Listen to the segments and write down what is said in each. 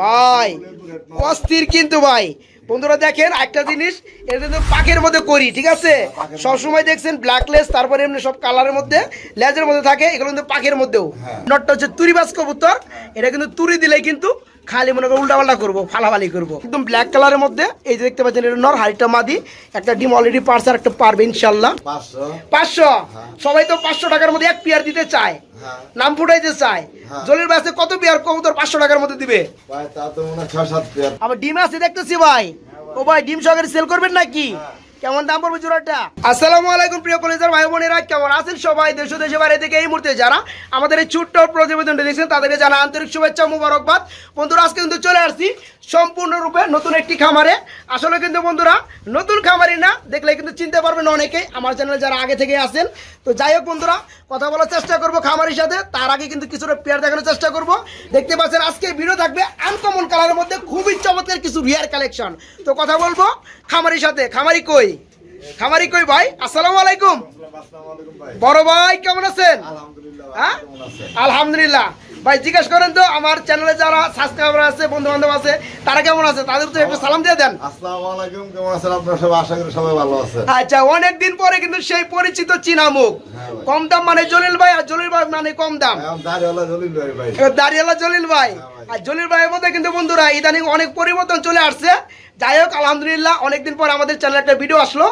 ভাই অস্থির কিন্তু ভাই। বন্ধুরা দেখেন একটা জিনিস এটা কিন্তু পাখের মধ্যে করি ঠিক আছে? সবসময় দেখছেন ব্ল্যাকলেস তারপরে এমনি সব কালারের মধ্যে লেজের মধ্যে থাকে এগুলো কিন্তু পাখের মধ্যেও। নটটা হচ্ছে তুরিবাস কবুতর এটা কিন্তু তুরি দিলে কিন্তু খালি মনে করো উল্টা পাল্টা করব ফালাফালি করব। একদম ব্ল্যাক কালারের মধ্যে এই যে দেখতে পাচ্ছেন এটা নর হাড়িটা মাদি একটা ডিম অলরেডি পারছে আর একটা পারবে ইনশাল্লাহ। পাঁচশো? পাঁচশো? সবাই তো পাঁচশো টাকার মধ্যে এক পেয়ার দিতে চায়। হ্যাঁ। নাম ফুটাইতে চায়। হ্যাঁ। জলের ব্যস্ত কত পেয়ার কবুতর পাঁচশো টাকার মধ্যে দিবে। হয় আবার ডিম আছে দেখতেছি ভাই। ও ভাই ডিম সহকারে সেল করবেন নাকি? কেমন দাম পড়বে জোড়াটা? আসসালামু আলাইকুম প্রিয় কলেজের ভাই বোনেরা, কেমন আছেন সবাই? দেশ দেশে বাইরে থেকে এই মুহূর্তে যারা আমাদের এই ছোট্ট প্রতিবেদনটা দেখছেন, তাদেরকে জানা আন্তরিক শুভেচ্ছা মুবারকবাদ। বন্ধুরা, আজকে কিন্তু চলে আসছি সম্পূর্ণরূপে নতুন একটি খামারে। আসলে কিন্তু বন্ধুরা, নতুন খামারি না, দেখলে কিন্তু চিনতে পারবেন অনেকেই আমার চ্যানেলে যারা আগে থেকে আছেন। তো যাই হোক বন্ধুরা, কথা বলার চেষ্টা করব খামারির সাথে। তার আগে কিন্তু কিছুটা পেয়ার দেখানোর চেষ্টা করব। দেখতে পাচ্ছেন, আজকে ভিডিও থাকবে আনকমন কালারের মধ্যে, খুবই চমৎকার কিছু রিয়ার কালেকশন তো কথা বলব খামারির সাথে। খামারি কই? খামারি কই ভাই? আসসালামু আলাইকুম। বড় ভাই কেমন আছেন? আলহামদুলিল্লাহ ভাই, হ্যাঁ ভাই জিজ্ঞেস করেন তো আমার চ্যানেলে যারা সাবস্ক্রাইবার আছে বন্ধু বান্ধব আছে তারা কেমন আছে? তাদের তো একটু সালাম দিয়ে দেন। আসসালামু আলাইকুম কেমন আছেন আপনারা সবাই? আশা করি সবাই ভালো আছেন। আচ্ছা অনেক দিন পরে কিন্তু সেই পরিচিত চীনা মুখ হ্যাঁ কম দাম মানে জলিল ভাই আর জলিল ভাই মানে কম দাম। এখন দাঁড়িয়ে জলিল ভাই ভাই। এবার জলিল ভাই। হ্যাঁ ভাই। আর জলিল ভাইয়ের মধ্যে কিন্তু বন্ধুরা ইদানিং অনেক পরিবর্তন চলে আসছে। যাই হোক আলহামদুলিল্লাহ অনেকদিন পর আমাদের চ্যানেলে একটা ভিডিও আসলো।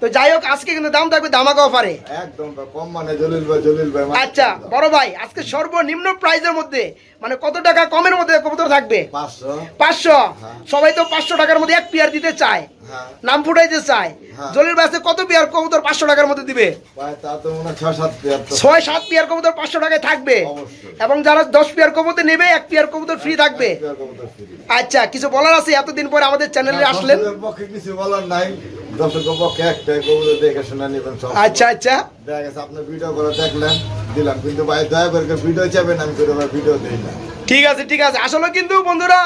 তো যাই হোক আজকে কিন্তু দাম থাকবে ধামাকা অফারে একদম কম মানে জলিল ভাই জলিল ভাই মানে আচ্ছা বড় ভাই আজকে সর্বনিম্ন প্রাইজের মধ্যে মানে কত টাকা কমের মধ্যে কবুতর থাকবে? পাঁচশো। পাঁচশো? হ্যাঁ। সবাই তো পাঁচশো টাকার মধ্যে এক পেয়ার দিতে চায়। হ্যাঁ। নাম ফুটাইতে চায়। হ্যাঁ। জলির ব্যস্ত কত পেয়ার কবুতর পাঁচশো টাকার মধ্যে দিবে? ভাই তা তো মনে ছয় সাত পেয়ার তো। পেয়ার কবুতর পাঁচশো টাকায় থাকবে। এবং যারা দশ পেয়ার কবুতর নেবে এক পেয়ার কবুতর ফ্রি থাকবে। আচ্ছা কিছু বলার আছে? এতদিন পরে আমাদের চ্যানেলে না, আসলেন? পক্ষে কিছু বলার নাই। দর্শকের পক্ষে একটাই কবুতর দেখে শুনে নিবেন আচ্ছা আচ্ছা। দেখা গেছে আপনি ভিডিও করে দেখলেন দিলাম। কিন্তু ভাই দয়া করে ভিডিও চাবেন আমি করে ভিডিও দিই না। ঠিক আছে ঠিক আছে। আসলে কিন্তু বন্ধুরা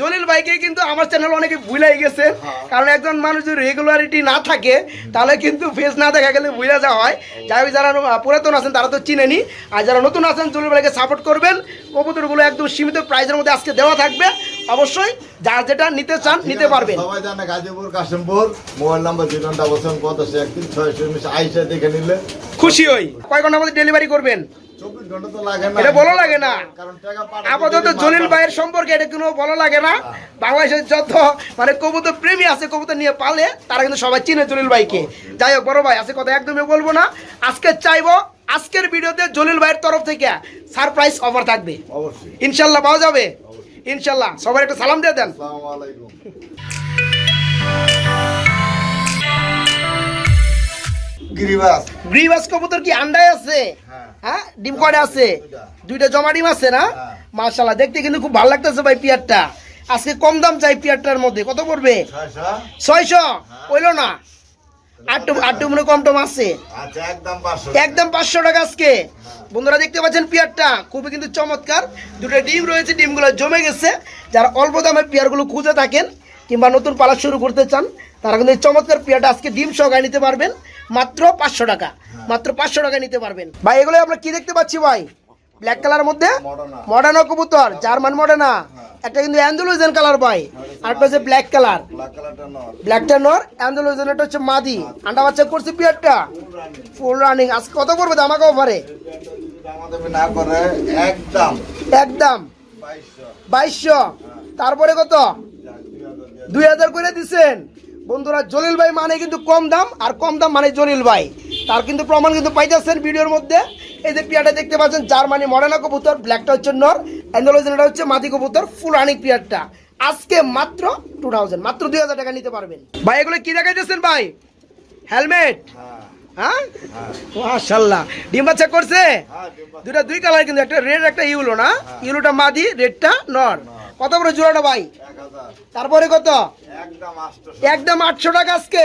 জলিল ভাইকে কিন্তু আমার চ্যানেল অনেকে ভুলাই গেছে। হ্যাঁ। কারণ একজন মানুষ যদি রেগুলারিটি না থাকে তাহলে কিন্তু ফেস না দেখা গেলে ভুলে যাওয়া হয়। যাই হোক যারা পুরাতন আছেন তারা তো চিনেনি। আর যারা নতুন আছেন জলিল ভাইকে সাপোর্ট করবেন। কবুতরগুলো একদম সীমিত প্রাইজের মধ্যে আজকে দেওয়া থাকবে। অবশ্যই যার যেটা নিতে চান নিতে আছে, পারবেন। সবাই জানে Gazipur Kashimpur mobile number zero double seven পঁচাশি একদিন ছয়শো উনিশ আইসা দেখে নিলে। খুশি হই। কয় ঘণ্টার মধ্যে ডেলিভারি করবেন? এটা বলা লাগে না। আপাতত জলিল ভাইয়ের সম্পর্কে এটা কোনো লাগে না। বাংলাদেশের যত মানে কবুতর প্রেমী আছে কবুতর নিয়ে পালে তারা কিন্তু সবাই চিনে জলিল ভাইকে। যাই হোক বড় ভাই আছে কথা একদমই বলব না। আজকে চাইব আজকের ভিডিওতে জলিল ভাইয়ের তরফ থেকে সারপ্রাইজ অফার থাকবে। ইনশাল্লাহ পাওয়া যাবে। ইনশাল্লাহ। সবার একটা সালাম দিয়ে দেন। গিরিবাস। গ্রিবাস কবুতর কি আন্ডায় আছে? হ্যাঁ। হ্যাঁ? ডিম কয়টা আছে? দুইটা। জমা ডিম আছে না? হ্যাঁ। মার্শাল্লাহ দেখতে কিন্তু খুব ভালো লাগতেছে ভাই পিয়ারটা। আজকে কম দাম চাই পিয়ারটার মধ্যে। কত পড়বে? ছয়শো। ছয়শো? কইলো না? আটটু আটটু মনে কম টম আছে? আচ্ছা একদম পাঁচশো টাকা। আজকে। বন্ধুরা দেখতে পাচ্ছেন পিয়ারটা? খুবই কিন্তু চমৎকার। দুটো ডিম রয়েছে ডিমগুলো জমে গেছে। যারা অল্প দামের পিয়ারগুলো খুঁজে থাকেন কিংবা নতুন পালা শুরু করতে চান তারা কিন্তু এই চমৎকার পিয়ারটা আজকে ডিম সহকারে নিতে পারবেন। মাত্র পাঁচশো টাকা। মাত্র পাঁচশো টাকা নিতে পারবেন। ভাই এগুলো আমরা কি দেখতে পাচ্ছি ভাই? ব্ল্যাক কালার মধ্যে? মডার্না। কবুতর জার্মান মডার্না একটা কিন্তু অ্যান্ডোলুজেন কালার ভাই আর একটা হচ্ছে ব্ল্যাক কালার ব্ল্যাক কালারটা নর। ব্ল্যাকটা নর অ্যান্ডোলুজেন এটা হচ্ছে মাদি। আন্ডা বাচ্চা করছে পিয়ারটা ফুল রানিং আজকে কত পড়বে দামাকে অফারে আমাদের না করে একদম। একদম। বাইশশো। বাইশশো। তারপরে কত? দুই হাজার করে দিছেন। বন্ধুরা জলিল ভাই মানে কিন্তু কম দাম আর কম দাম মানে জলিল ভাই। তার কিন্তু প্রমাণ কিন্তু পাইতেছেন ভিডিওর মধ্যে। এই যে পিয়ারটা দেখতে পাচ্ছেন জার্মানি মডার্না কবুতর ব্ল্যাকটা হচ্ছে নর অ্যান্ডোলজেনটা হচ্ছে মাদি কবুতর ফুল রানিং পিয়ারটা। আজকে মাত্র টু থাউজেন্ড মাত্র দুই হাজার টাকা নিতে পারবেন। ভাই এগুলো কি দেখাইতেছেন ভাই? হেলমেট? হ্যাঁ? হ্যাঁ হ্যাঁ মাশাল্লাহ করছে? হ্যাঁ দুটা দুই কালার কিন্তু একটা রেড একটা ইউলো না? ইউলোটা মাদি রেডটা নর। কত বড় জোড়াটা ভাই? তারপরে কত? একদম আটশো টাকা। আজকে?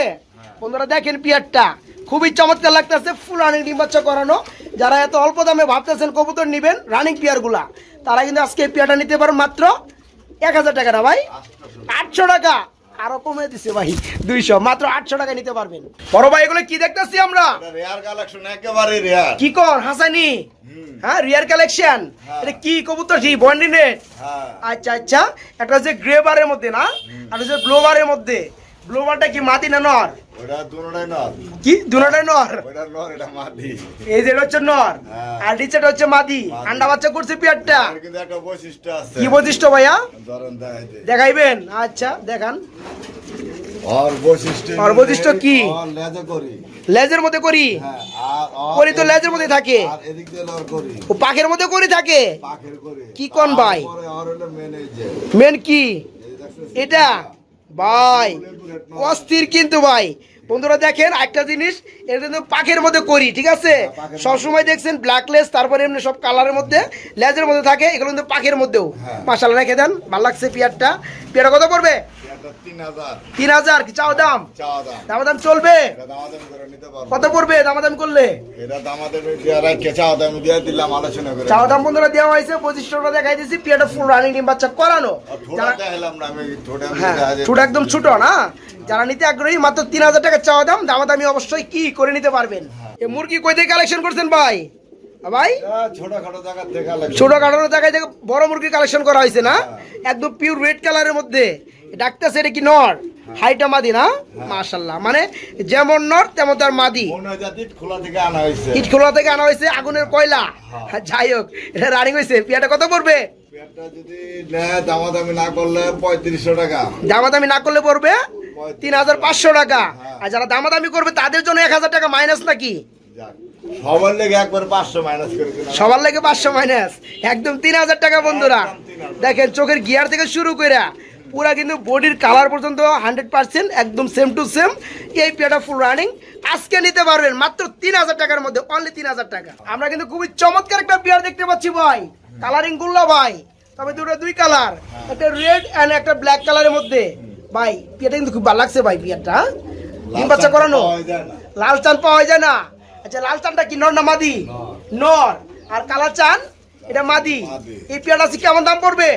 বন্ধুরা দেখেন পিয়ারটা। খুবই চমৎকার লাগতেছে ফুল রানিং ডিম বাচ্চা করানো। যারা এত অল্প দামে ভাবতেছেন কবুতর নিবেন রানিং পিয়ারগুলা। তারা কিন্তু আজকে এই পিয়ারটা নিতে পারেন মাত্র এক হাজার টাকা না ভাই আটশো টাকা। আরও কমে দিছে ভাই দুইশো মাত্র আটশো টাকা নিতে পারবেন। বড় ভাই এগুলো কি দেখতেছি আমরা? রেয়ার কালেকশন একেবারে রেয়ার কি কর হাসানি? হ্যাঁ রিয়ার কালেকশন হ্যাঁ। এটা কি কবুতর? কি বন্ডি নেট আচ্ছা আচ্ছা একটা হচ্ছে গ্রে বারের মধ্যে না? আর হচ্ছে ব্লোবারের মধ্যে। ব্লোবারটা কি মাটি না নর? ওটা দুটোটাই নর। কি? দুটাই নর? ওটা নর এটা মাটি এই যে হচ্ছে নর? হ্যাঁ। আর নিচেটা হচ্ছে মাদি। মাদি। আন্ডা বাচ্চা করছে পিয়ারটা। কিন্তু একটা বৈশিষ্ট্য আছে। কি বৈশিষ্ট্য ভাইয়া? ধরেন দেখাইবেন? আচ্ছা দেখান। কি? লেজের মধ্যে করি? হ্যাঁ করি তো লেজের মধ্যে থাকে। ও পাখের মধ্যে করি থাকে? কি কোন ভাই? মেন কি? এটা? ভাই অস্থির কিন্তু ভাই। বন্ধুরা দেখেন একটা জিনিস এটা কিন্তু পাখের মধ্যে করি ঠিক আছে? সবসময় দেখছেন ব্ল্যাক লেস তারপরে এমনি সব কালারের মধ্যে লেজের মধ্যে থাকে এগুলো কিন্তু পাখের মধ্যেও। হ্যাঁ। মাসাল রেখে দেন ভালো লাগছে পিয়ারটা। পিয়ারটা কত পড়বে? এটা তিন হাজার। কি চাও দাম? চাওয়া দাম। দাম দাম চলবে কত পড়বে করলে? চাওয়া দাম দাম বন্ধুরা দেওয়া হয়েছে পঁচিশটা দেখাই দিয়েছি পিয়ারটা ফুল রানিং ডিম বাচ্চা করানো। যারা- দেখালাম না আমি ঠোঁটা আমি হ্যাঁ দেখা যায়- ছোট একদম ছোট না? যারা নিতে আগ্রহী মাত্র তিন হাজার টাকা চাওয়া দাম দামাদামি অবশ্যই কি করে নিতে পারবেন? মুরগি কই থেকে কালেকশন করছেন ভাই? ভাই? ছোটখাটো জায়গা ছোট জায়গায় থেকে বড় মুরগি কালেকশন করা হয়েছে না? একদম পিওর রেড কালারের মধ্যে। ডাকতেছে এটা কি নর? হাইটা মাদি না? মাশাল্লাহ মানে যেমন নর তেমন তার মাদি। ইট খোলা থেকে আনা হয়েছে। আগুনের কয়লা। যাই হোক এটা রানিং হয়েছে। পিয়াটা কত পড়বে? দামাদামি না করলে পঁয়ত্রিশশো টাকা। দামাদামি না করলে পড়বে তিন হাজার পাঁচশো টাকা। আর যারা দামাদামি করবে তাদের জন্য এক হাজার টাকা মাইনাস নাকি? সবার লেগে একবার পাঁচশো মাইনাস করে সবার লাগে পাঁচশো মাইনাস একদম তিন হাজার টাকা বন্ধুরা। দেখেন চোখের গিয়ার থেকে শুরু করে পুরা কিন্তু বডির কালার পর্যন্ত হান্ড্রেড পার্সেন্ট একদম সেম টু সেম এই পেটা ফুল রানিং আজকে নিতে পারবেন মাত্র তিন হাজার টাকার মধ্যে অনলি তিন হাজার টাকা। আমরা কিন্তু খুবই চমৎকার একটা পেয়ার দেখতে পাচ্ছি ভাই। কালারিংগুলো ভাই। তবে দুটো দুই কালার একটা রেড অ্যান্ড একটা ব্ল্যাক কালারের মধ্যে। ভাই পেয়ারটা কিন্তু খুব ভালো লাগছে ভাই পেয়ারটা ডিম বাচ্চা করানো। লাল চান পাওয়া যায় না। আচ্ছা লাল চানটা কি? নর না মাদি? নর। আর কালার চান? এটা মাদি। এই পেয়ারটা আজকে কেমন দাম পড়বে?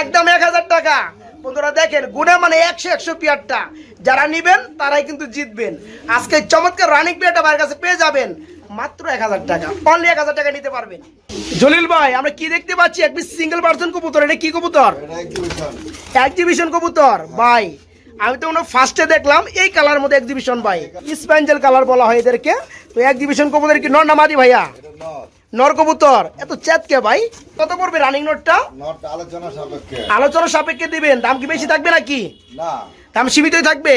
একদম এক হাজার টাকা। বন্ধুরা দেখেন গুণে মানে একশো একশো পেয়ারটা। যারা নিবেন তারাই কিন্তু জিতবেন। আজকে চমৎকার রানিং পেয়ারটা ভাইয়ের কাছে পেয়ে যাবেন মাত্র এক হাজার টাকা। অনলি এক হাজার টাকা নিতে পারবেন। জলিল ভাই আমরা কি দেখতে পাচ্ছি? এক সিঙ্গেল পার্সন কবুতর। এটা কি কবুতর? এক্সিবিশন কবুতর ভাই। আমি তো মনে ফার্স্টে দেখলাম এই কালার মধ্যে এক্সিবিশন ভাই। স্প্যাঞ্জেল কালার বলা হয় এদেরকে। তো এক্সিবিশন কবুতর কি? নর না মাদি ভাইয়া? এটা নট নর কবুতর এত চ্যাতকে ভাই? কত পড়বে রানিং নোটটা নট আলোচনা সাপেক্ষে। আলোচনা সাপেক্ষে দিবেন দাম কি বেশি থাকবে নাকি? না। দাম সীমিতই থাকবে?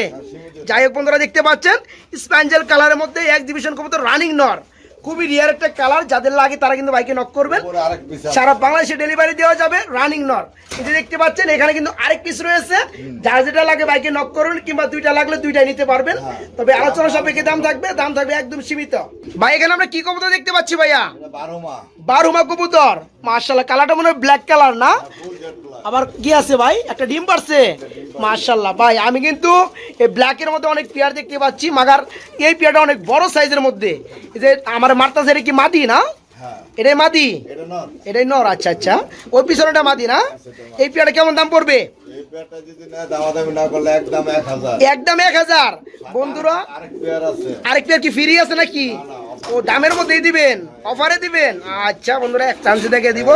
যাই হোক বন্ধুরা দেখতে পাচ্ছেন স্প্যাঞ্জেল কালারের মধ্যে এক্সিবিশন কবুতর রানিং নর খুবই রিয়ার একটা কালার যাদের লাগে তারা কিন্তু বাইকে নক করবেন। সারা বাংলাদেশে ডেলিভারি দেওয়া যাবে রানিং নর এই যে দেখতে পাচ্ছেন এখানে কিন্তু আরেক পিস রয়েছে। যার যেটা লাগে বাইকে নক করুন কিংবা দুইটা লাগলে দুইটাই নিতে পারবেন। হ্যাঁ। তবে আলোচনা সাপেক্ষে দাম থাকবে দাম থাকবে একদম সীমিত। ভাই এখানে আমরা কি কবুতর দেখতে পাচ্ছি ভাইয়া? এটা বারো বারুমা কবুতর। মার্শাল্লাহ কালারটা মনে হয় ব্ল্যাক কালার না? ব্ল্যাক আবার কি আছে ভাই? একটা ডিম পারছে মার্শাল্লাহ ভাই আমি কিন্তু এই ব্ল্যাকের মধ্যে অনেক পেয়ার দেখতে পাচ্ছি মাগার এই পেয়ারটা অনেক বড় সাইজের মধ্যে। এই যে আমার মারতাছে এটা কি মাদি না? হ্যাঁ। এটাই মাদি? এটাই নর আচ্ছা আচ্ছা। ওই পিছনেটা মাদি না? এই পেয়ারটা কেমন দাম পড়বে? একদম এক হাজার। বন্ধুরা আরেক পেয়ার আছে। আরেক পেয়ার কি ফ্রি আছে নাকি? ও দামের মধ্যেই দিবেন। অফারে দিবেন? আচ্ছা বন্ধুরা এক চান্সে দেখে দিব।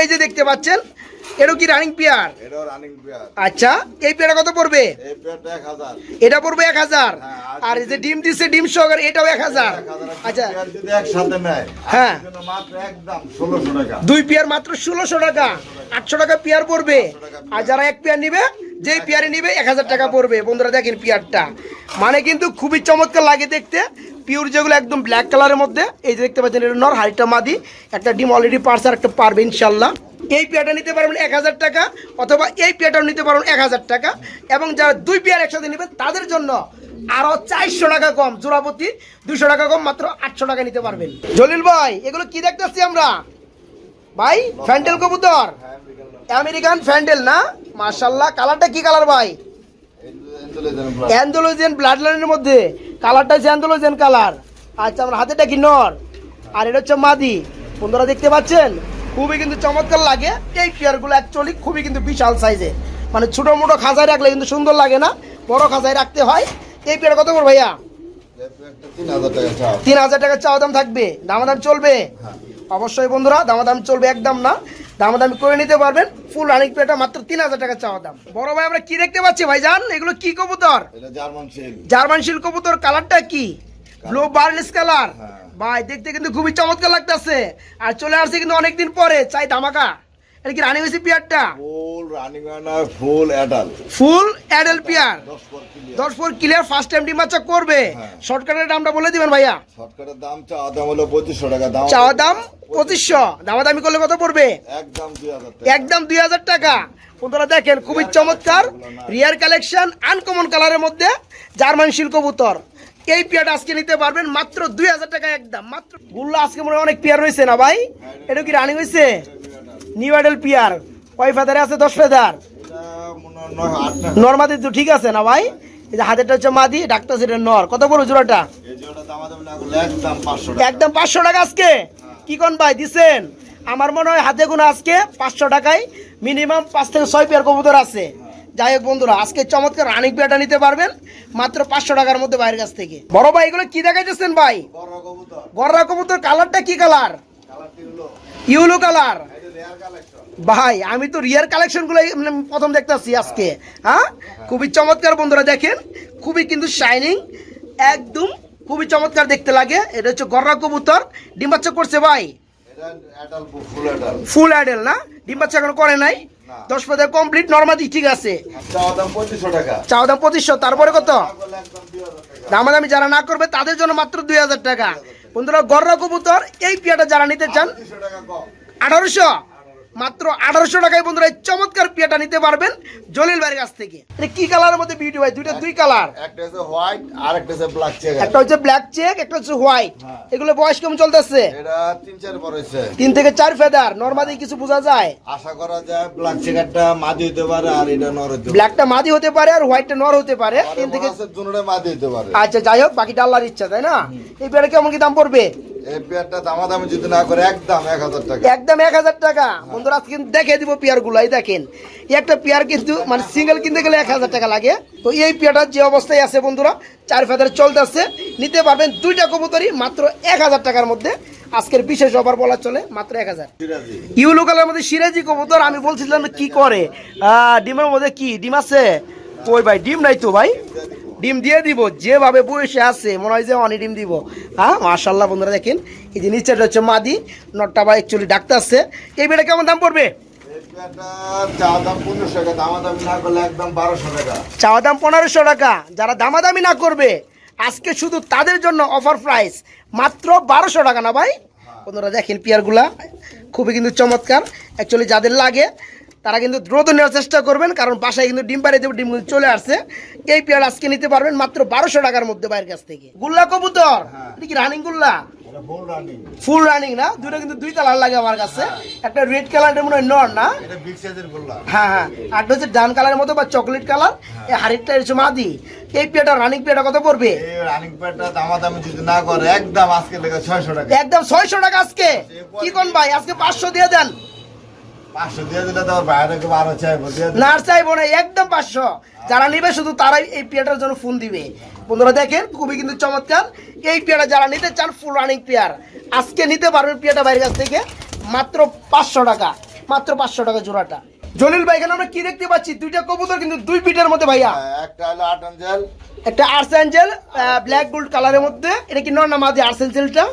এই যে দেখতে পাচ্ছেন এটাও কি রানিং পেয়ার এটাও রানিং পেয়ার আচ্ছা এই পেয়ারটা কত পড়বে? এই পেয়ারটা এটা পড়বে এক হাজার। হ্যাঁ, আর এই যে ডিম দিচ্ছে ডিম সহকার এটাও এক হাজার। আচ্ছা। পেয়ার যদি একসাথে নেয় হ্যাঁ। মাত্র একদম ষোলোশো টাকা। দুই পেয়ার মাত্র ষোলোশো টাকা। আটশো টাকা পেয়ার পড়বে। আর যারা এক পেয়ার নিবে যেই পেয়ারে নিবে এক হাজার টাকা পড়বে। বন্ধুরা দেখেন পেয়ারটা মানে কিন্তু খুবই চমৎকার লাগে দেখতে। পিওর যেগুলো একদম ব্ল্যাক কালারের মধ্যে এই যে দেখতে পাচ্ছেন এটা নর হাড়িটা মাদি। একটা ডিম অলরেডি পারছে আর একটা পারবে ইনশাল্লাহ এই পেয়ারটা নিতে পারবেন এক হাজার টাকা অথবা এই পেয়ারটাও নিতে পারবেন এক হাজার টাকা। এবং যারা দুই পেয়ার একসাথে নেবেন, তাদের জন্য আরও চারশো টাকা কম, জোড়াপতি দুশো টাকা কম, মাত্র আটশো টাকা নিতে পারবেন। জলিল ভাই, এগুলো কি দেখতেছি আমরা? ভাই, ফ্যান্ডেল কবুতর? আমেরিকান ফ্যান্ডেল না? মার্শাল্লাহ কালারটা কি কালার ভাই? অ্যান্ডোলোজেন ব্লাড লাইনের মধ্যে। কালারটা হচ্ছে অ্যান্ডোলোজেন কালার। আচ্ছা আমার হাতেটা কি নর? আর এটা হচ্ছে মাদি। বন্ধুরা দেখতে পাচ্ছেন? খুবই কিন্তু চমৎকার লাগে। এই পেয়ারগুলো অ্যাকচুয়ালি খুবই কিন্তু বিশাল সাইজে মানে ছোটো মোটো খাঁচায় রাখলে কিন্তু সুন্দর লাগে না বড় খাঁচায় রাখতে হয়। এই পেয়ার কত করে ভাইয়া? তিন হাজার টাকা চাওয়া দাম থাকবে। দামাদাম চলবে? হ্যাঁ। অবশ্যই বন্ধুরা দামাদাম চলবে একদম না। দামাদামি করে নিতে পারবেন। ফুল রানিং পেটা মাত্র তিন হাজার টাকা চাওয়া দাম। বড় ভাই আমরা কি দেখতে পাচ্ছি ভাই ভাইজান? এগুলো কি কবুতর? জার্মান শিল কবুতর কালারটা কি? Blue barless colour. ভাই দেখতে কিন্তু খুবই চমৎকার লাগতেছে। আর চলে আসছে কিন্তু অনেকদিন পরে চাই ধামাকা। এটা কি রানিং হয়েছে পিয়ারটা? ফুল রানিং না full adult full adult pair. দশ পর ক্লিয়ার দশ ফোর ক্লিয়ার ফার্স্ট টাইম ডিম বাচ্চা করবে। হ্যাঁ। শর্টকাটের দামটা বলে দিবেন ভাইয়া। শর্টকাটের দাম দাম হলো পঁচিশশো টাকা দাম দাম করলে কত পড়বে? একদম টাকা। একদম দুই হাজার টাকা। বন্ধুরা দেখেন খুবই চমৎকার। রিয়ার কালেকশন আনকমন কালারের মধ্যে জার্মান শিল কবুতর। এই পেয়ারটা আজকে নিতে পারবেন মাত্র দুই হাজার টাকা একদম মাত্র গুল্লা আজকে মনে অনেক পেয়ার রয়েছে না ভাই? এটা কি রানিং হয়েছে? New ideal pair. কয় ফেদারে আছে? দশ ফেদার। নর্মাদি তো ঠিক আছে না ভাই? ডাক্তার নর। কত একদম পাঁচশো টাকা আজকে। কি কোন ভাই দিছেন? আমার মনে হয় হাতে গুলো আজকে পাঁচশো টাকায়। মিনিমাম পাঁচ থেকে ছয় পেয়ার কবুতর আছে। যাই হোক বন্ধুরা আজকে চমৎকার রানিং পেয়ারটা নিতে পারবেন মাত্র পাঁচশো টাকার মধ্যে বাইরের কাছ থেকে। বড় ভাই এগুলো কি দেখাইতেছেন ভাই? বড় কবুতর। গররা কবুতর কালারটা কি কালার? Yellow colour. ভাই আমি তো রিয়ার কালেকশনগুলো প্রথম দেখতেছি আজকে হ্যাঁ? খুবই চমৎকার বন্ধুরা দেখেন খুবই কিন্তু শাইনিং একদম খুবই চমৎকার দেখতে লাগে। এটা হচ্ছে গররা কবুতর। ডিম বাচ্চা করছে ভাই? ফুল অ্যাডাল না? ডিম এখন করে নাই। দশ পাতা কমপ্লিট নর্মাদি ঠিক আছে। চাওয়া দাম পঁচিশশো তারপরে কত? দামাদামি যারা না করবে তাদের জন্য মাত্র দুই হাজার টাকা। বন্ধুরা গররা কবুতর এই পিয়াটা যারা নিতে চান আঠারোশো। মাত্র আঠারোশো টাকায় বন্ধুরা এই চমৎকার পিয়াটা নিতে পারবেন জলিল ভাইয়ের কাছ থেকে। কি কালারের মধ্যে বিউটি ভাই? দুইটা দুই কালার। একটা হচ্ছে হোয়াইট আর একটা হচ্ছে ব্ল্যাক চেক একটা হচ্ছে ব্ল্যাক চেক একটা হচ্ছে হোয়াইট হ্যাঁ। এগুলো বয়স কেমন চলতেছে? এটা তিন চার পর হয়েছে। তিন থেকে চার ফেদার নর্মাদি কিছু বোঝা যায়? আশা করা যায় ব্ল্যাক চেকারটা মাদি হতে পারে আর এটা নর হতে পারে। ব্ল্যাকটা মাদি হতে পারে আর হোয়াইটটা নর হতে পারে। তিন থেকে দুটোটা মাদি হতে পারে। আচ্ছা যাই হোক বাকিটা আল্লাহর ইচ্ছা তাই না? এই পেয়ারা কেমন কি দাম পড়বে? এই পেয়ারটা দামাদামি যদি না করে একদম এক হাজার টাকা। একদম এক হাজার টাকা। বন্ধুরা আজকে দেখে দিব পেয়ার গুলাই দেখেন। এই একটা পেয়ার কিন্তু মানে সিঙ্গেল কিনতে গেলে এক হাজার টাকা লাগে। তো এই পেয়ারটার যে অবস্থায় আছে বন্ধুরা চার ফেদার চলতেছে নিতে পারবেন দুইটা কবুতরই মাত্র এক হাজার টাকার মধ্যে। আজকের বিশেষ অফার বলা চলে মাত্র এক হাজার। ইউলো কালার মধ্যে সিরাজি কবুতর আমি বলছিলাম কি করে? আহ, ডিমের মধ্যে কি? ডিম আছে? ওই ভাই ডিম নাই তো ভাই? ডিম দিয়ে দিব যেভাবে বসে আছে মনে হয় যে অনেক ডিম দিব। হ্যাঁ মার্শাল্লাহ বন্ধুরা দেখেন এই যে নিচেটা হচ্ছে মাদি নটটা বা একচুয়ালি ডাক্তার আছে এই বেটা কেমন দাম পড়বে? চা দাম পনেরোশো টাকা দামাদামি না করলে একদম বারোশো টাকা। চাওয়া দাম পনেরোশো টাকা যারা দামাদামি না করবে আজকে শুধু তাদের জন্য অফার প্রাইস মাত্র বারোশো টাকা না ভাই? বন্ধুরা দেখেন পেয়ারগুলা খুবই কিন্তু চমৎকার। অ্যাকচুয়ালি যাদের লাগে তারা কিন্তু দ্রুত নেওয়ার চেষ্টা করবেন কারণ বাসায় কিন্তু ডিম পাড়িয়ে দেবে ডিম কিন্তু চলে আসছে। এই পেয়ার আজকে নিতে পারবেন মাত্র বারোশো টাকার মধ্যে বাইরের কাছ থেকে। গুল্লা কবুতর এটা কি রানিং গুল্লা? ফুল রানিং না? দুটো কিন্তু দুই কালার লাগে আমার কাছে। একটা রেড মনে হয় নর না? হ্যাঁ হ্যাঁ। আর হচ্ছে ডান কালারের মতো বা চকলেট কালার এই হাড়িটা হচ্ছে মাদি। এই পেয়ারটা রানিং পেয়ারটা কত পড়বে? রানিং পেয়ারটা দামাদামি যদি না করে একদম আজকে লেগে ছয়শো টাকা। একদম ছয়শো টাকা আজকে। কি কোন ভাই? আজকে পাঁচশো দিয়ে দেন। না চাইব না একদম পাঁচশো। যারা নিবে শুধু তারাই এই পেয়ারটার জন্য ফোন দিবে। বন্ধুরা দেখেন খুবই কিন্তু চমৎকার। এই পেয়ারটা যারা নিতে চান ফুল রানিং পেয়ার। আজকে নিতে পারবেন পেয়ারটা বাইরের কাছ থেকে মাত্র পাঁচশো টাকা। মাত্র পাঁচশো টাকা জোড়াটা। জলিল ভাই এখানে আমরা কি দেখতে পাচ্ছি? দুইটা কবুতর কিন্তু দুই পিটের মধ্যে ভাইয়া। হ্যাঁ, একটা হলো একটা অ্যাঞ্জেল ব্ল্যাক গোল্ড কালারের মধ্যে। এটা কি নর না মাদি আর্স অ্যাঞ্জেলটা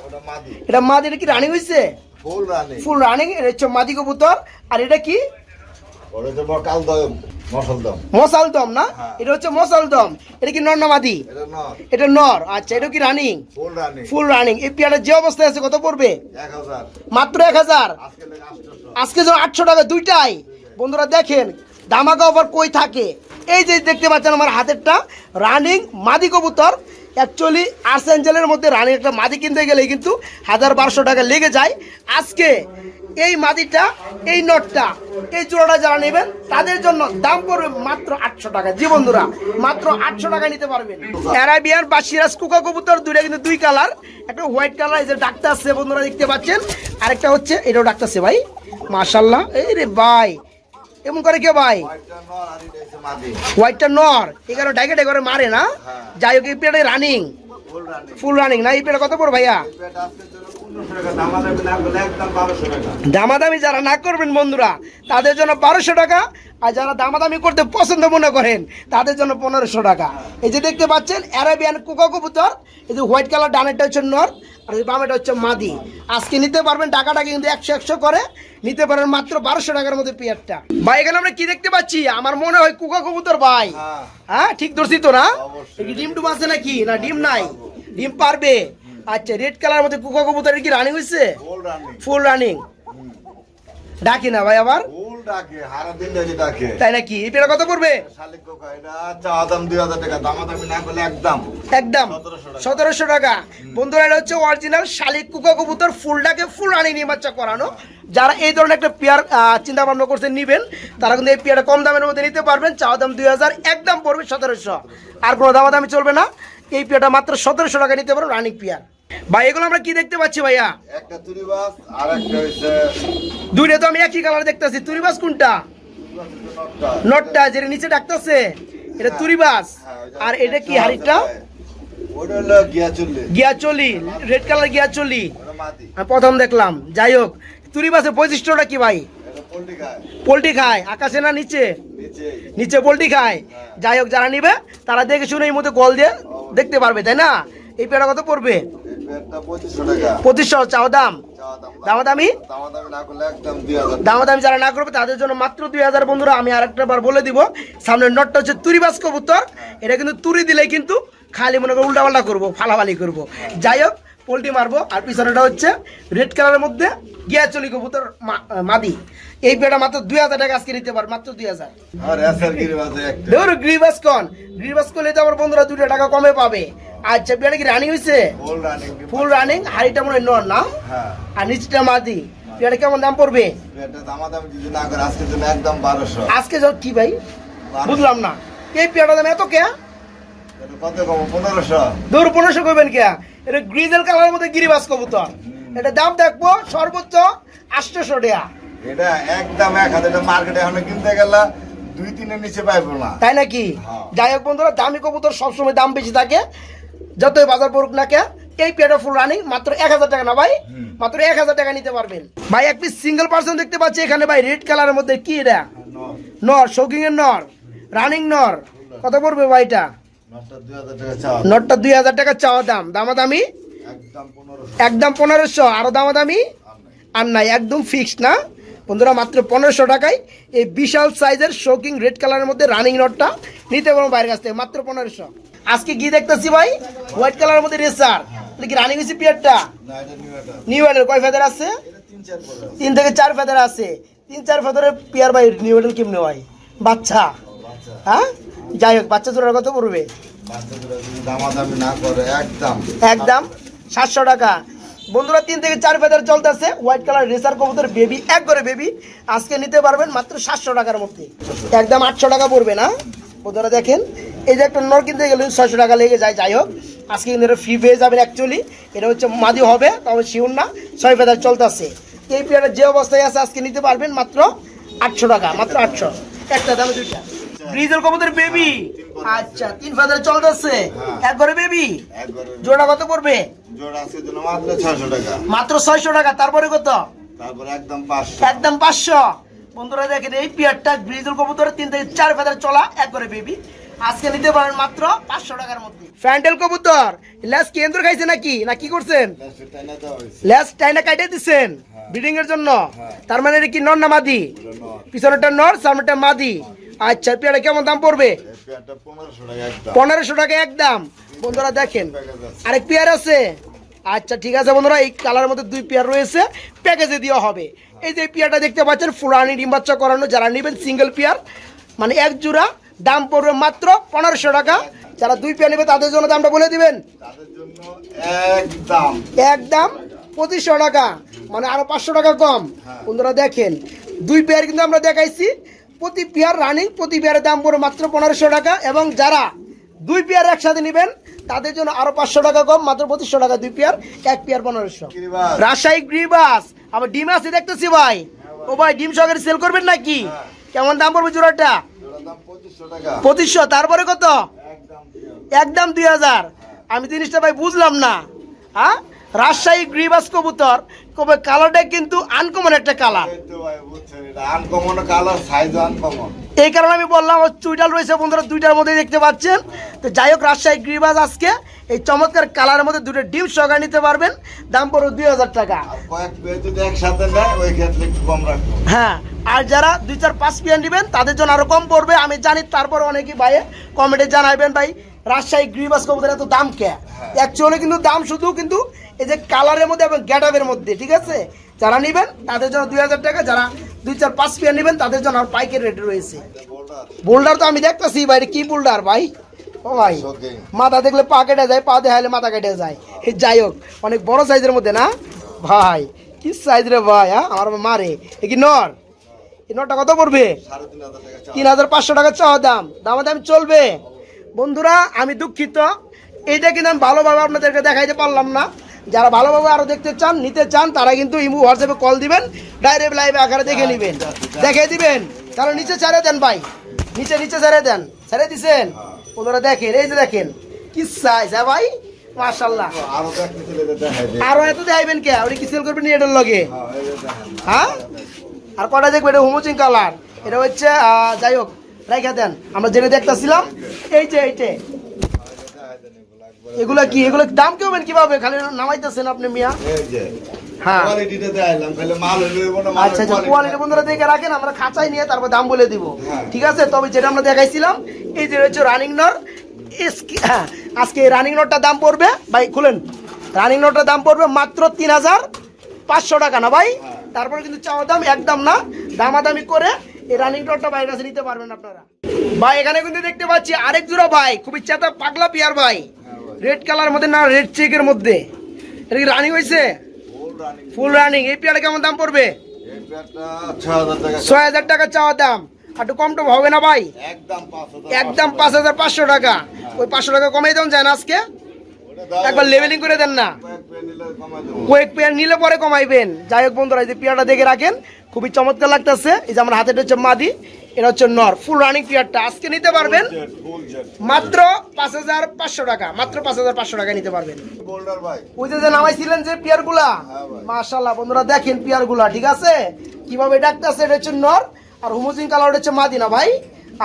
এটা মাদি। এটা কি রানিং হয়েছে ফুল রানিং ফুল রানিং এটা হচ্ছে মাদি কবুতর। আর এটা কি? না? হ্যাঁ। এটা হচ্ছে এটা কি নর না মাদি? এটা নর। এটা নর। আচ্ছা এটা কি running full running full running এই পেয়ারের যে অবস্থায় আছে কত পড়বে? মাত্র এক হাজার? আজকে আটশোশো। আটশো টাকা দুইটাই। বন্ধুরা দেখেন দামাকা অফার কই থাকে? এই যে দেখতে পাচ্ছেন আমার হাতেরটা রানিং মাদি কবুতর। অ্যাকচুয়ালি আর্স অ্যাঞ্জেলের মধ্যে রানিং একটা মাদি কিনতে গেলে কিন্তু হাজার বারোশো টাকা লেগে যায়। আজকে এই মাদিটা, এই নটটা, এই জোড়াটা যারা নেবেন, তাদের জন্য দাম পড়বে মাত্র আটশো টাকা। জি বন্ধুরা, মাত্র আটশো টাকা নিতে পারবেন। অ্যারাবিয়ান বা সিরাজ কুকা কবুতর, দুইটা কিন্তু দুই কালার। একটা হোয়াইট কালার এই যে ডাক্তার আছে বন্ধুরা দেখতে পাচ্ছেন। আরেকটা হচ্ছে, এটাও ডাক্তার আছে ভাই। মাশাল্লাহ এই রে ভাই এমন করে কে ভাই? হোয়াইটটা নর। নর এখানে ডাইকে ডাই করে মারে না। হ্যাঁ। যাই হোক এই পেয়ারটা রানিং ফুল রানিং না এই পেয়ারটা কত পড়ো ভাইয়া? দামাদামি যারা না করবেন বন্ধুরা তাদের জন্য বারোশো টাকা আর যারা দামাদামি করতে পছন্দ মনে করেন তাদের জন্য পনেরোশো টাকা। এই যে দেখতে পাচ্ছেন অ্যারাবিয়ান কুকা কবুতর এই যে হোয়াইট কালার ডানেরটা হচ্ছে নর আর এই বামেটা হচ্ছে মাদি। আজকে নিতে পারবেন টাকাটা কিন্তু একশো একশো করে নিতে পারেন মাত্র বারোশো টাকার মধ্যে পেয়ারটা। ভাই এখানে আমরা কি দেখতে পাচ্ছি? আমার মনে হয় কুকা কবুতর ভাই। হ্যাঁ। হ্যাঁ ঠিক ধরছি তো না? ডিম টুম আছে নাকি? না ডিম নাই। ডিম পারবে? আচ্ছা রেড কালার মধ্যে কুকা কবুতরের কি রানিং হয়েছে ফুল রানিং ফুল রানিং ডাকি না ভাই আবার? ফুল ডাকে হারা দিন ধরে ডাকে। তাই নাকি? এই পেয়ারা কত পড়বে? এটা একদম। একদম। 1700 টাকা। সতেরোশো টাকা। বন্ধুরা এটা হচ্ছে অরিজিনাল শালিক কুকা কবুতর ফুলটাকে ফুল রানিং নিয়ে বাচ্চা করানো। যারা এই ধরনের একটা পেয়ার চিন্তা ভাবনা করতে নিবেন তারা কিন্তু এই পেয়ারটা কম দামের মধ্যে নিতে পারবেন। চাওয়া দাম দুই হাজার একদম পড়বে সতেরোশো। আর কোনো দামা দামি চলবে না। এই পেয়ারটা মাত্র সতেরোশো টাকা নিতে পারো রানিং পেয়ার। ভাই এগুলো আমরা কি দেখতে পাচ্ছি ভাইয়া? একটা তুরিবাস আর একটা হচ্ছে দুইটা তো আমি একই কালার দেখতেছি। তুরিবাস কোনটা? নটটা। যেটা নিচে ডাকতেছে এটা তুরিবাস আর এটা কি হাড়িটা? ওটা হলো গিয়া চল্লিশ গিয়া চলি রেড কালার গিয়া চলি ওটা মাদি। আমি প্রথম দেখলাম। যাই হোক তুরিবাসের বৈশিষ্ট্যটা কি ভাই? পোল্ট্রি খায়। পোলট্রি খায় আকাশে না নিচে? নিচে নিচে পোলট্রি খায়। যাই হোক যারা নিবে তারা দেখে শুনে এই মধ্যে কল দিয়ে দেখতে পারবে তাই না? এই পেয়ারা কত পড়বে? পঁচিশশো দাম? চাওয়া দাম দামা যারা না করবে তাদের জন্য মাত্র দুই হাজার। বন্ধুরা আমি আরেকটা বার বলে দিব সামনের নটটা হচ্ছে তুরিবাস কবুতর। এটা কিন্তু তুরি দিলে কিন্তু খালি মনে করো উল্টাপাল্টা করব ফালাফালি করব। যাই হোক পোলট্রি মারবো আর পিছনেটা হচ্ছে রেড কালারের মধ্যে গিয়াচলি কবুতর মাদি। এই পেটা মাত্র দুই হাজার টাকা আজকে নিতে পার মাত্র দুই হাজার। ধরো গ্রিবাস কন? গ্রিবাস করলে তো আমার বন্ধুরা দুটো টাকা কমে পাবে। আচ্ছা পেয়ারা কি রানিং হয়েছে ফুল রানিং হাড়িটা মনে নর না? হ্যাঁ। আর নিচটা মাদি। পেয়ারা কেমন দাম পড়বে? আজকে যাও কি ভাই? বুঝলাম না। এই পেয়ারটা দাম এত কে? কত কম? পনেরোশো। দূর পনেরোশো করবেন কে? এটা গ্রিজেল কালারের মধ্যে গিরিবাস কবুতর। এটা দাম দেখব সর্বোচ্চ আটশোশো টাকা। এটা একদম এক হাতে এটা মার্কেটে এখন কিনতে গেলে দুই তিনের নিচে পাইবো না। তাই নাকি? হ্যাঁ। যাই হোক বন্ধুরা দামি কবুতর সবসময় দাম বেশি থাকে। যতই বাজার পড়ুক না কে এই পেয়ারটা ফুল রানিং মাত্র এক হাজার টাকা না ভাই? মাত্র এক হাজার টাকা নিতে পারবেন। ভাই এক পিস সিঙ্গেল পার্সন দেখতে পাচ্ছি এখানে ভাই রেড কালারের মধ্যে কি এটা? নর। শৌকিং এর নর রানিং নর। কত পড়বে ভাই এটা? নটটা দুই হাজার টাকা চাওয়া। নটটা দুই হাজার টাকা চাওয়া দাম। দামাদামি? একদম পনেরোশো। আরও দামাদামি? আর নাই। একদম ফিক্সড না? বন্ধুরা মাত্র পনেরোশো টাকায় এই বিশাল সাইজের শোকিং রেড কালারের মধ্যে রানিং নটটা নিতে পারব বাইরের কাছ থেকে মাত্র পনেরোশো। আজকে কি দেখতেছি ভাই? হোয়াইট কালারের মধ্যে রেসার কি রানিং হয়েছে পিয়ারটা নিউ এটা কয় ফেদার আছে? তিন থেকে চার ফেদার আছে। তিন চার ফেদারের পিয়ার ভাই নিউ এডেল কেমনে হয়? বাচ্চা। বাচ্চা। হ্যাঁ? যাই হোক বাচ্চা জোড়ার কত পড়বে একদম। একদম। সাতশো টাকা। বন্ধুরা, তিন থেকে চার ফেদার চলতেছে। হোয়াইট কালার রেসার কবুতর বেবি এক করে বেবি আজকে নিতে পারবেন মাত্র সাতশো টাকার মধ্যে। একদম আটশো টাকা পড়বে না। বন্ধুরা, দেখেন, এই যে একটা নর কিনতে গেলে ছয়শো টাকা লেগে যায়। যাই হোক, আজকে কিন্তু এটা ফ্রি পেয়ে যাবেন অ্যাকচুয়ালি এটা হচ্ছে মাদি হবে, তবে শিউর না, ছয় ফেদার চলতেছে। এই পেয়ারের যে অবস্থায় আছে, আজকে নিতে পারবেন মাত্র আটশো টাকা, মাত্র আটশো। একটা দামে দুইটা। ব্রিজের কবুতর বেবি আচ্ছা তিন ফেদার চলতেছে। এক করে বেবি? জোড়া কত পড়বে? জোড় জন্য মাত্র ছয়শো টাকা। মাত্র ছয়শো টাকা তারপরে কত? তারপরে একদম পাঁচশো। একদম পাঁচশো। বন্ধুরা দেখেন এই পিয়ারটা গ্রিজল কবুতরের তিন থেকে চার ফেদার চলা এক করে বেবি। আজকে নিতে পারেন মাত্র পাঁচশো টাকার মধ্যে। ফ্যান্ডেল কবুতর ল্যাস কেন্দ্র খাইছে নাকি? না কি করছেন? ল্যাস টাইনা কাটে দিচ্ছেন ব্রিডিং এর জন্য? তার মানে এটা কি নর না মাদি। পিছনেরটা নর সামনেটা মাদি। আচ্ছা পেয়ারা কেমন দাম পড়বে? পনেরোশো টাকা একদম বন্ধুরা দেখেন। আরেক পেয়ার আছে। আচ্ছা ঠিক আছে বন্ধুরা এই কালারের মধ্যে দুই পেয়ার রয়েছে। প্যাকেজে দেওয়া হবে। এই যে পেয়ারটা দেখতে পাচ্ছেন ফুলানি ডিম বাচ্চা করানো যারা নেবেন সিঙ্গেল পেয়ার মানে এক জোড়া দাম পড়বে মাত্র পনেরোশো টাকা। যারা দুই পেয়ার নেবে তাদের জন্য দামটা বলে দিবেন। একদম একদম পঁচিশশো টাকা মানে আরও পাঁচশো টাকা কম। বন্ধুরা দেখেন দুই পেয়ার কিন্তু আমরা দেখাইছি। প্রতি পেয়ার রানিং প্রতি পেয়ারের দাম পড়বে মাত্র পনেরোশো টাকা এবং যারা দুই পেয়ার একসাথে নেবেন তাদের জন্য আরও পাঁচশো টাকা কম মাত্র পঁচিশশো টাকা দুই পেয়ার এক পেয়ার পনেরোশো। রাজশাহী গ্রিবাস। আবার ডিম আছে দেখতেছি ভাই। ও ভাই ডিম সহকারে সেল করবেন নাকি? কেমন দাম পড়বে জোড়াটা? পঁচিশশো তারপরে কত? একদম দুই হাজার। আমি জিনিসটা ভাই বুঝলাম না। হ্যাঁ? রাজশাহী গ্রিবাস কবুতর কবে কালারটা কিন্তু আনকমন একটা colour uncommon colour size uncommon এই কারণে আমি বললাম চুইটাল রয়েছে বন্ধুরা দুইটার মধ্যে দেখতে পাচ্ছেন। তো যাই হোক রাজশাহী গ্রিবাস আজকে এই চমৎকার কালারের মধ্যে দুটো ডিম সহকারে নিতে পারবেন। দাম পড়বে দুই হাজার টাকা। হ্যাঁ আর যারা দুই চার পাঁচ পিয়ান নেবেন তাদের জন্য আরও কম পড়বে। আমি জানি তারপর অনেকেই ভাই কমেন্টে জানাবেন ভাই রাজশাহী গ্রিবাস কবুতর এত দাম কে? অ্যাকচুয়ালি কিন্তু দাম শুধু কিন্তু এই যে কালারের মধ্যে এবং গ্যাটাপের মধ্যে ঠিক আছে? যারা নেবেন তাদের জন্য দুই হাজার টাকা যারা দুই চার পাঁচ পিয়ার নেবেন তাদের জন্য আর পাইকের রেট রয়েছে। বোল্ডার বোল্ডার তো আমি দেখতেছি ভাই কি বোল্ডার ভাই? ও ভাই মাথা দেখলে পা কেটে যায় পা দেখাইলে মাথা কেটে যায়। এই যাই হোক অনেক বড় সাইজের মধ্যে না? ভাই কি সাইজ রে ভাই হ্যাঁ? আমার মারে। এ কি নর? এই নটা কত পড়বে? তিন হাজার তিন হাজার পাঁচশো টাকা চাওয়া দাম। দামা দাম চলবে। বন্ধুরা আমি দুঃখিত। এইটা কিন্তু আমি ভালোভাবে আপনাদেরকে দেখাইতে পারলাম না। যারা ভালোভাবে আরও দেখতে চান নিতে চান তারা কিন্তু ইমু হোয়াটসঅ্যাপে কল দিবেন ডাইরেক্ট লাইভে আকারে দেখে নেবেন। দেখে দিবেন। তাহলে নিচে ছেড়ে দেন ভাই। নিচে নিচে ছেড়ে দেন। ছেড়ে দিছেন? ওনারা দেখেন এই যে দেখেন। কি সাইজ হ্যাঁ ভাই? মাশাল্লাহ আরও এত দেখাইবেন কে? আপনি কি সেল করবেন এটার লগে? হ্যাঁ হ্যাঁ? আর কটা দেখবে? এটা হোমোচিং কালার এটা হচ্ছে আহ, যাই হোক রাইখা দেন। আমরা জেনে দেখতেছিলাম। এই যে এই যে। এগুলো কি এগুলো দাম কেমন কীভাবে? খালি নামাইতেছেন আপনি মিয়া? হ্যাঁ। আচ্ছা আচ্ছা কোয়ালিটি বন্ধুরা দেখে রাখেন আমরা খাঁচাই নিয়ে তারপর দাম বলে দিব। হ্যাঁ। ঠিক আছে? তবে যেটা আমরা দেখাইছিলাম এই যে হচ্ছে রানিং নর হ্যাঁ, আজকে রানিং নটটার দাম পড়বে ভাই খুলেন। রানিং নটটার দাম পড়বে মাত্র তিন হাজার পাঁচশো টাকা না ভাই? তারপরে কিন্তু চাওয়া দাম একদম না। দামাদামি করে এই রানিং নটটা বাইরের কাছে নিতে পারবেন আপনারা। ভাই এখানে কিন্তু দেখতে পাচ্ছি আরেক জোড়া ভাই খুবই চেতা পাগলা পিয়ার ভাই। হ্যাঁ রেড কালার মধ্যে না রেড চেকের মধ্যে। এটা কি রানিং হয়েছে? ফুল রানিং এই পিয়ারটা কেমন দাম পড়বে? ছয় হাজার টাকা। চাওয়া দাম। আর একটু কম টম হবে না ভাই? একদম পাঁচ হাজার পাঁচশো টাকা। ওই পাঁচশো টাকা কমাই দেন যায় না আজকে। একবার লেভেলিং করে দেন না। কয়েক পেয়ার নিলে পরে কমাইবেন। যাই হোক বন্ধুরা এই যে পেয়ারটা দেখে রাখেন খুবই চমৎকার লাগতেছে। এই যে আমার হাতে হচ্ছে মাদি এটা হচ্ছে নর। ফুল রানিং পেয়ারটা আজকে নিতে পারবেন। মাত্র পাঁচ হাজার পাঁচশো টাকা। মাত্র পাঁচ হাজার পাঁচশো টাকা নিতে পারবেন। ওই যে নামাইছিলেন যে হ্যাঁ মাশাল্লাহ বন্ধুরা দেখেন পিয়ারগুলা ঠিক আছে? কীভাবে ডাকতেছে এটা হচ্ছে নর। আর হুমুজিং কালার হচ্ছে মাদিনা ভাই?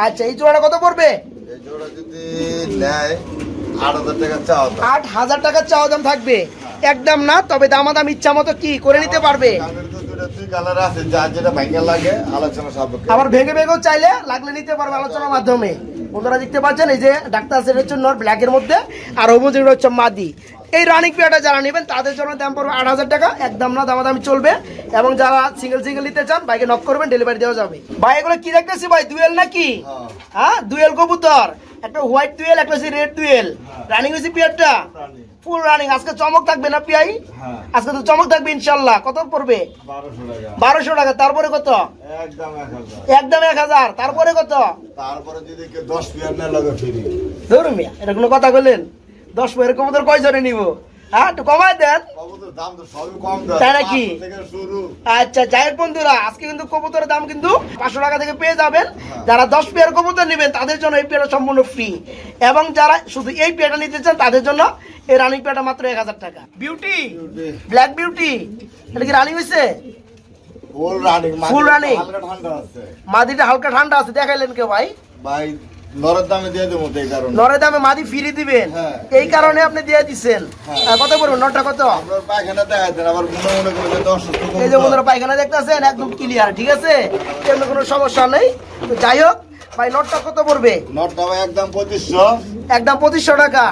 আচ্ছা এই জোড়াটা কত পড়বে? এই জোড়া যদি নেয়, আট হাজার টাকা চাওয়া দাম। থাকবে। একদম না তবে দামাদাম ইচ্ছা মতো কি করে নিতে পারবে। আবার ভেঙে ভেঙেও চাইলে লাগলে নিতে পারবে আলোচনার মাধ্যমে। ওনারা দেখতে পাচ্ছেন এই যে ডাক্তার সেট হচ্ছে নর ব্ল্যাকের মধ্যে আর হুমুজিং হচ্ছে মাদি। এই রানিং পেয়ারটা যারা নেবেন তাদের জন্য দাম পড়বে আট হাজার টাকা। একদম না দামাদামি চলবে। এবং যারা সিঙ্গেল সিঙ্গেল নিতে চান বাইকে নক করবেন ডেলিভারি দেওয়া যাবে। ভাই এগুলো কি দেখতেছি ভাই দুয়েল নাকি? হ্যাঁ। হ্যাঁ দুয়েল কবুতর। একটা হোয়াইট দুয়েল একটা হচ্ছে রেড দুয়েল রানিং হয়েছে পিয়ারটা। ফুল রানিং আজকে চমক থাকবে না পিয়াই? হ্যাঁ, আজকে তো চমক থাকবে ইনশাল্লাহ। কত পড়বে? বারোশো টাকা। তারপরে কত? একদম এক হাজার। তারপরে কত? তারপরে যদি দশ পিয়ার না লাগে ধরুন মিয়া এটা কোনো কথা বললেন দশ বইয়ের কবুতর কয়জনে নিব? হ্যাঁ একটু কমায় দেন। তাই নাকি? আচ্ছা যাই বন্ধুরা আজকে কিন্তু কবুতরের দাম কিন্তু পাঁচশো টাকা থেকে পেয়ে যাবেন। যারা দশ পেয়ার কবুতর নেবেন তাদের জন্য এই পেয়ারটা সম্পূর্ণ ফ্রি এবং যারা শুধু এই পেয়ারটা নিতে চান তাদের জন্য এই রানিং পেয়ারটা মাত্র এক হাজার টাকা। বিউটি ব্ল্যাক বিউটি এটা কি রানিং হয়েছে ফুল রানিং মাদিটা হালকা ঠান্ডা আছে। দেখাইলেন কে ভাই? ভাই নরের দামে মাদি ফিরি দিবেন? হ্যাঁ। এই কারণে আপনি দিয়ে দিচ্ছেন হ্যাঁ। কত পড়বে? নটা কত? পায়খানা এই যে বন্ধুরা দেখতেছেন? একদম ক্লিয়ার ঠিক আছে? তেমন কোনো সমস্যা নেই। তো যাই হোক ভাই নটটা কত পড়বে? নটটা ভাই একদম পঁচিশশো। একদম পঁচিশশো টাকা।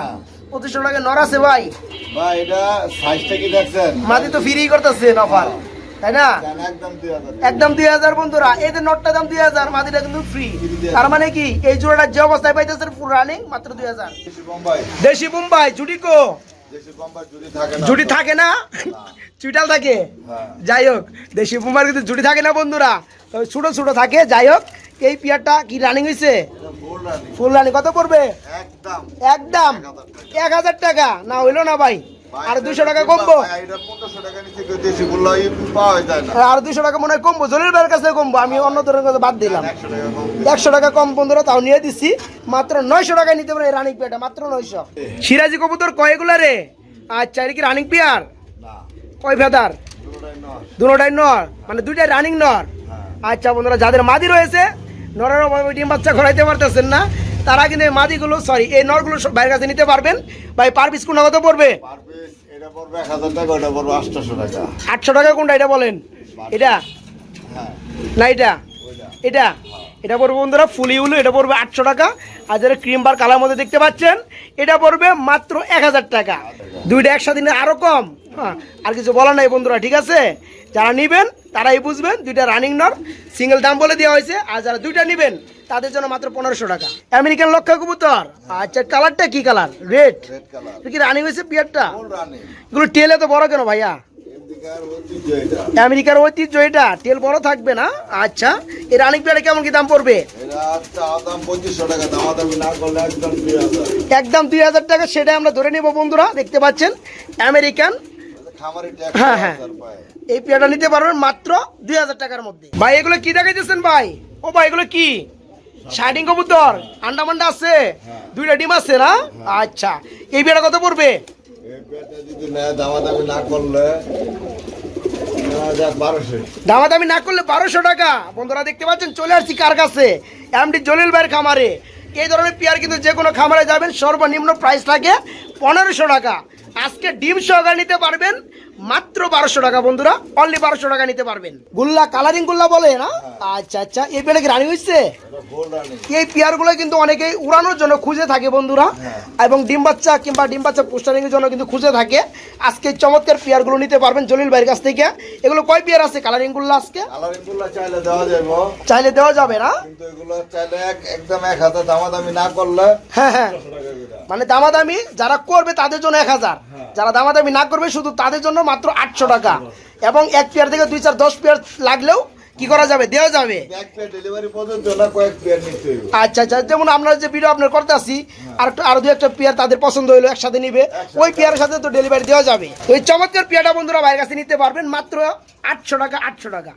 পঁচিশশো টাকা নর আছে ভাই। ভাই এটা সাইজটা কি দেখছেন? মাদি তো ফ্রি করতেছেন অফার। তাই না? একদম দুই হাজার। বন্ধুরা এদের নটটা দাম দুই হাজার মাদিটা কিন্তু ফ্রি তার মানে কি এই জোড়াটা যে অবস্থায় পাইতেছেন ফুল রানিং মাত্র দুই হাজার। দেশি মুম্বাই জুডিকো জুটি থাকে না। চুইটাল থাকে? হ্যাঁ। যাই হোক দেশি মুম্বাই কিন্তু জুটি থাকে না বন্ধুরা। তবে ছোট ছোট থাকে যাই হোক এই পিয়ারটা কি রানিং হয়েছে ফুল রানিং ফুল রানিং কত পড়বে? একদম। একদম। এক হাজার টাকা। না হইল না ভাই। আর দুশো টাকা কমবো? ভাই, এটা 1500 টাকা নিচে কেউ দেশি গুলো এই পাওয়া যায় না। আর দুশো টাকা মনে হয় কমবো জলিল ভাইয়ের কাছে কমবো আমি অন্য ধরনের কাছে বাদ দিলাম। 100 টাকা কম একশো টাকা কম বন্ধুরা তাও নিয়ে দিচ্ছি মাত্র নয়শো টাকায় নিতে পারে রানিং পেয়ারটা মাত্র নয়শো। সিরাজি কবুতর কয়গুলা রে? আচ্ছা এটা কি রানিং পেয়ার কয় ফেদার দুটাই নর। মানে দুইটাই রানিং নর। হ্যাঁ। আচ্ছা বন্ধুরা যাদের মাদি রয়েছে নরের অভাবে ডিম বাচ্চা ঘোরাইতে পারতেছেন না তারা কিন্তু মাদিগুলো সরি এই নরগুলো সব বাইরের কাছে নিতে পারবেন। ভাই পার পিস কত পড়বে? এটা পড়বে 1000 টাকা ওটা পড়বে 800 টাকা। আটশো টাকা কোনটা এটা বলেন? এটা? হ্যাঁ। না এটা? এটা? এটা পড়বে বন্ধুরা ফুলি উলু এটা পড়বে আটশো টাকা। আর যারা ক্রিম বার কালার মধ্যে দেখতে পাচ্ছেন এটা পড়বে মাত্র এক হাজার টাকা। দুইটা একসাথে আরও কম। হ্যাঁ আর কিছু বলার নাই বন্ধুরা ঠিক আছে? যারা নেবেন তারাই বুঝবেন দুইটা রানিং নর সিঙ্গেল দাম বলে দেওয়া হয়েছে আর যারা দুইটা নেবেন তাদের জন্য মাত্র পনেরোশো টাকা। আমেরিকান লক্ষা কবুতর আচ্ছা কালারটা কি কালার রেড কি রানিং হয়েছে পিয়ারটা এগুলো টেলে তো বড় কেন ভাইয়া? আমেরিকার ঐতিহ্য এটা। তেল বড় থাকবে না? আচ্ছা এই রানিং পেয়ারে কেমন কি দাম পড়বে? এটা চা দাম 2500 টাকা দামাদামি না করলে একদম দুই হাজার। টাকা সেটা আমরা ধরে নেব বন্ধুরা দেখতে পাচ্ছেন। আমেরিকান হ্যাঁ, হ্যাঁ। এই পেয়ারটা নিতে পারবেন মাত্র দুই হাজার টাকার মধ্যে। ভাই এগুলো কি দেখাইতেছেন ভাই? ও ভাই এগুলো কি? শার্টিং কবুতর। আন্ডা মান্ডা আছে? দুইটা ডিম আছে না? আচ্ছা। এই পেয়ারটা কত পড়বে? এই পেটে দামাদামি না করলে নেওয়া যাক 1200 দামাদামি না করলে বারোশো টাকা। বন্ধুরা দেখতে পাচ্ছেন চলে আসছি কার কাছে? এমডি জলিল ভাইয়ের খামারে। এই ধরনের পেয়ার কিন্তু যে কোনো খামারে যাবেন সর্বনিম্ন প্রাইস থাকে পনেরোশো টাকা। আজকে ডিম সহকারে নিতে পারবেন মাত্র বারোশো টাকা বন্ধুরা। অনলি বারোশো টাকা নিতে পারবেন। গুল্লা কালারিং গুল্লা বলে না? আচ্ছা আচ্ছা। এই পেয়ারে কি রানি হয়েছে এই পেয়ারগুলো কিন্তু অনেকেই উড়ানোর জন্য খুঁজে থাকে বন্ধুরা। এবং ডিম বাচ্চা কিংবা ডিম বাচ্চা পোস্টারিং এর জন্য কিন্তু খুঁজে থাকে। আজকে চমৎকার পেয়ারগুলো নিতে পারবেন জলিল ভাইয়ের কাছ থেকে। এগুলো কয় পেয়ার আছে কালারিংগুলো আজকে? চাইলে দেওয়া যাবে চাইলে দেওয়া যাবে না? কিন্তু এগুলো চাইলে এক- একদম এক হাতে দামাদামি না করলে হ্যাঁ হ্যাঁ। মানে দামাদামি যারা করবে তাদের জন্য এক হাজার। যারা দামাদামি না করবে শুধু তাদের জন্য মাত্র আটশো টাকা। এবং এক পেয়ার থেকে দুই চার দশ পেয়ার লাগলেও কি করা যাবে? দেওয়া যাবে। হইবে আচ্ছা আচ্ছা যেমন আমরা যে ভিডিও আপনার করতে আসি আর একটা আরও দু একটা পেয়ার তাদের পছন্দ হইল একসাথে নিবে। ওই পেয়ারের সাথে তো ডেলিভারি দেওয়া যাবে। তো এই চমৎকার পেয়ারটা বন্ধুরা ভাইয়ের কাছে নিতে পারবেন মাত্র আটশো টাকা আটশো টাকা।